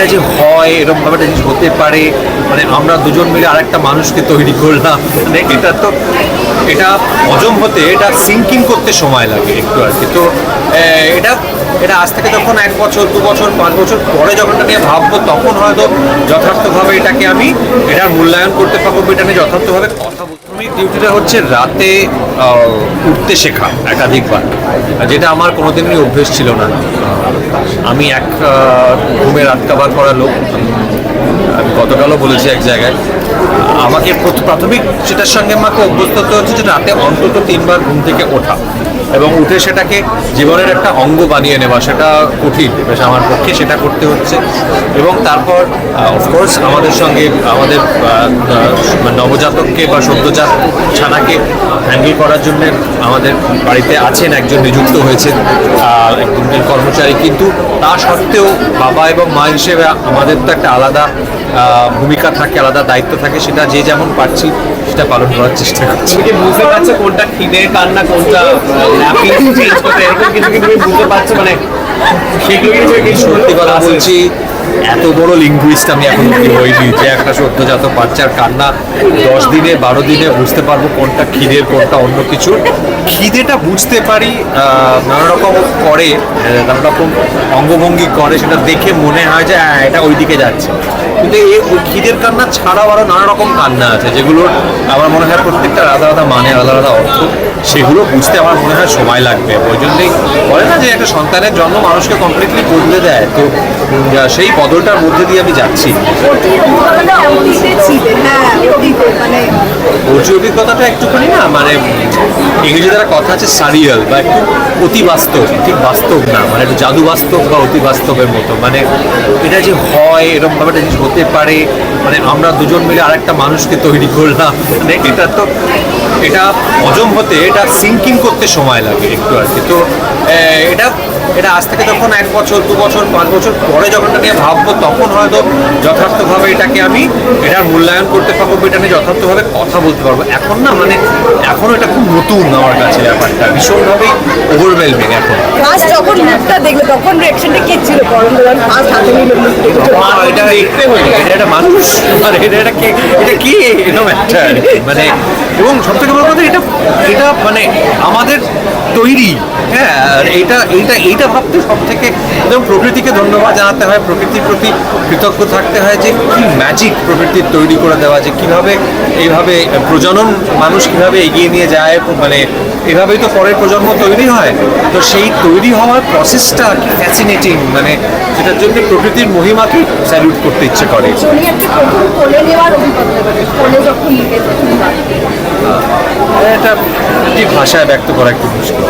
এটা যে হয় এরকম ভাবে একটা জিনিস হতে পারে মানে আমরা দুজন মিলে আরেকটা মানুষকে তৈরি করলাম মানে এটা তো, এটা হজম হতে, এটা সিঙ্কিং করতে সময় লাগে একটু আর কি। তো এটা এটা আজ থেকে যখন এক বছর, দু বছর, পাঁচ বছর পরে যখন এটা নিয়ে ভাববো, তখন হয়তো যথার্থভাবে এটাকে আমি, এটার মূল্যায়ন করতে পারব এটা নিয়ে যথার্থভাবে কথা বলতে ডিউটিটা হচ্ছে রাতে উঠতে শেখা একাধিকবার যেটা আমার কোনোদিনই অভ্যেস ছিল না। আমি এক ঘুমের ঘুমে রাত কাবার করা লোক। আমি গতকালও বলেছি এক জায়গায়। আমাকে প্রথ- প্রাথমিক সেটার সঙ্গে আমাকে অভ্যস্ত হচ্ছে যে রাতে অন্তত তিনবার ঘুম থেকে ওঠা। এবং উঠে সেটাকে জীবনের একটা অঙ্গ বানিয়ে নেওয়া, সেটা কঠিন। বেশ আমার পক্ষে সেটা করতে হচ্ছে। এবং তারপর অফকোর্স আমাদের সঙ্গে, আমাদের নবজাতককে বা সদ্যজাত ছানাকে হ্যান্ডেল করার জন্য আমাদের বাড়িতে আছেন একজন, নিযুক্ত হয়েছেন একজন কর্মচারী। কিন্তু তা সত্ত্বেও বাবা এবং মা হিসেবে আমাদের তো একটা আলাদা ভূমিকা থাকে, আলাদা দায়িত্ব থাকে, সেটা যে যেমন পারছি সেটা পালন করার চেষ্টা করছি। তুমি কি বুঝতে পারছ কোনটা খিদের কান্না কোনটা ল্যাপিং চেঞ্জ করতে? এরকম কিছু কি তুমি বুঝতে পারছ? মানে সেগুলো কিছু সত্যি কথা বলছি এত বড় লিঙ্গুইস্ট আমি এখন অব্দি হইনি যে একটা সদ্যজাত বাচ্চার কান্না দশ দিনে, বারো দিনে বুঝতে পারব কোনটা খিদের, কোনটা অন্য কিছুর। খিদেটা বুঝতে পারি নানা রকম করে নানা রকম অঙ্গভঙ্গি করে, সেটা দেখে মনে হয় যে হ্যাঁ এটা ওই দিকে যাচ্ছে। কিন্তু এই খিদের কান্না ছাড়াও আরও নানা রকম কান্না আছে, যেগুলোর আমার মনে হয় প্রত্যেকটা আলাদা আলাদা মানে আলাদা আলাদা অর্থ। সেগুলো বুঝতে আমার মনে হয় সময় লাগবে। ওই জন্যই বলে একটা সন্তানের জন্ম মানুষকে কমপ্লিটলি বদলে দেয়। তো সেই বদলটার মধ্যে দিয়ে আমি যাচ্ছি। অর্জি অভিজ্ঞতাটা একটুখানি না মানে ইংরেজি দ্বারা কথা আছে সারিয়াল বা একটু অতি বাস্তব ঠিক বাস্তব না মানে একটু জাদু বাস্তব বা অতি বাস্তবের মতো। মানে এটা যে হয় এরকম ভাবে একটা জিনিস হতে পারে মানে আমরা দুজন মিলে আরেকটা মানুষকে তৈরি করলাম মানে এটা তো এটা হজম হতে এটা সিঙ্কিং করতে সময় লাগে একটু আর কি। তো এটা এটা আজ থেকে যখন এক বছর দু বছর পাঁচ বছর পরে যখন এটা নিয়ে ভাববো তখন হয়তো যথার্থভাবে এটাকে আমি এটার মূল্যায়ন করতে পারব এটা নিয়ে যথার্থভাবে কথা বলতে পারব। এখন না মানে এখনও এটা খুব নতুন আমার কাছে ব্যাপারটা ভীষণভাবেই ওভারওয়েলমিং এখন। ফার্স্ট যখন মুখটা দেখলে তখন রিয়াকশনটা কি ছিল? পরম যখন ফার্স্ট হাতে নিল মুখ দেখে। এটা এটা একটা মানুষ আর এটা এটা কি এটা কি? এরকম একটা মানে এবং সব থেকে কথা এটা এটা মানে আমাদের তৈরি। হ্যাঁ এটা এইটা এইটা ভাবতে সব থেকে এবং প্রকৃতিকে ধন্যবাদ জানাতে হয়, প্রকৃতির প্রতি কৃতজ্ঞ থাকতে হয় যে কি ম্যাজিক প্রকৃতির তৈরি করে দেওয়া, যে কীভাবে এইভাবে প্রজনন মানুষ কীভাবে এগিয়ে নিয়ে যায় মানে এভাবেই তো পরের প্রজন্ম তৈরি হয়। তো সেই তৈরি হওয়ার প্রসেসটা কি ফ্যাসিনেটিং মানে সেটার জন্য প্রকৃতির মহিমাকে স্যালুট করতে ইচ্ছে করে নিতে প্রথমবার এটা ঠিক ভাষায় ব্যক্ত করা একটু মুশকিল।